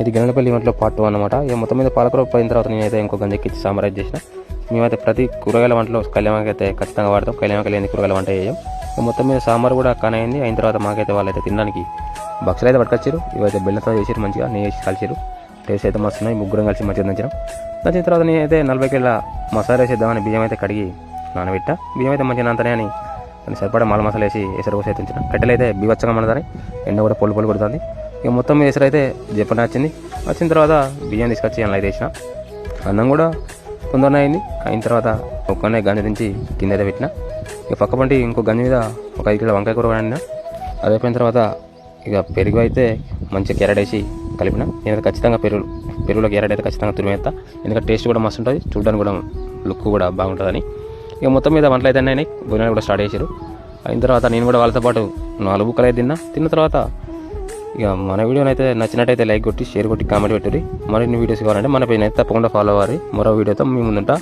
ఇది గణపల్లి ఇంట్లో part two అనమాట ఇక మొత్తం మీద పాలకూర పోయిన తర్వాత నేనైతే ఇంకో గంజెక్కిచ్చి సాంబార్ చేసిన. మేమైతే ప్రతి కూరగాయల వంటలో కళ్యాణకి అయితే ఖచ్చితంగా వాడతాం. కళ్యాణకి లేని కూరగాయల వంట చేయం మొత్తం మీద సాంబార్ కూడా కానైంది. అయిన తర్వాత మాకైతే వాళ్ళైతే తినడానికి బక్సలు అయితే పట్టుకొచ్చారు. ఇవైతే బెల్లంతో చేసారు మంచిగా నెయ్యి వేసి కలిసారు టేస్ట్ అయితే మస్తు ఉన్నాయి. ముగ్గురం కలిసి మంచిగా దంచడం దంచిన తర్వాత నేనైతే నలభై కిలో మసాలా వేసేద్దామని బియ్యం అయితే కడిగి నానబెట్ట. బియ్యం అయితే మంచిగా నాంతనే అని దాన్ని సరిపడా మాల మసాలా వేసి ఎసరు పోసి అయితే ఉంచిన. కట్టెలు అయితే బీవచ్చగా మనదాని ఎండ కూడా పొల్లు పొల్లు కొడుతుంది. ఇక మొత్తం మీద అయితే జపన వచ్చింది వచ్చిన తర్వాత బియ్యం తీసుకొచ్చి అందులో వేసిన అన్నం కూడా తొందరనే అయింది. అయిన తర్వాత ఒక్కనే గంజ నుంచి కింద అయితే పెట్టిన. ఇక పక్క పంటి ఇంకో గంజ మీద ఒక ఐదు కిలో వంకాయ కూర వండిన. అది అయిపోయిన తర్వాత ఇక పెరుగు అయితే మంచిగా క్యారెట్ వేసి కలిపిన. నేనైతే ఖచ్చితంగా పెరుగు పెరుగులో క్యారెట్ అయితే ఖచ్చితంగా తురిమేస్తా ఎందుకంటే టేస్ట్ కూడా మస్తు ఉంటుంది చూడడానికి కూడా లుక్ కూడా బాగుంటుందని. ఇక మొత్తం మీద వంటలు అయితే అయినాయి. భోజనాలు కూడా స్టార్ట్ చేశారు అయిన తర్వాత నేను కూడా వాళ్ళతో పాటు నాలుగు బుక్కలు అయితే తిన్నా. తిన్న తర్వాత ఇక మన వీడియోని అయితే నచ్చినట్టయితే లైక్ కొట్టి షేర్ కొట్టి కామెంట్ పెట్టుర్రి మరిన్ని వీడియోస్ కావాలంటే మన పేజ్ అయితే తప్పకుండా ఫాలో అవ్వాలి. మరో వీడియోతో మీ ముందుంటా.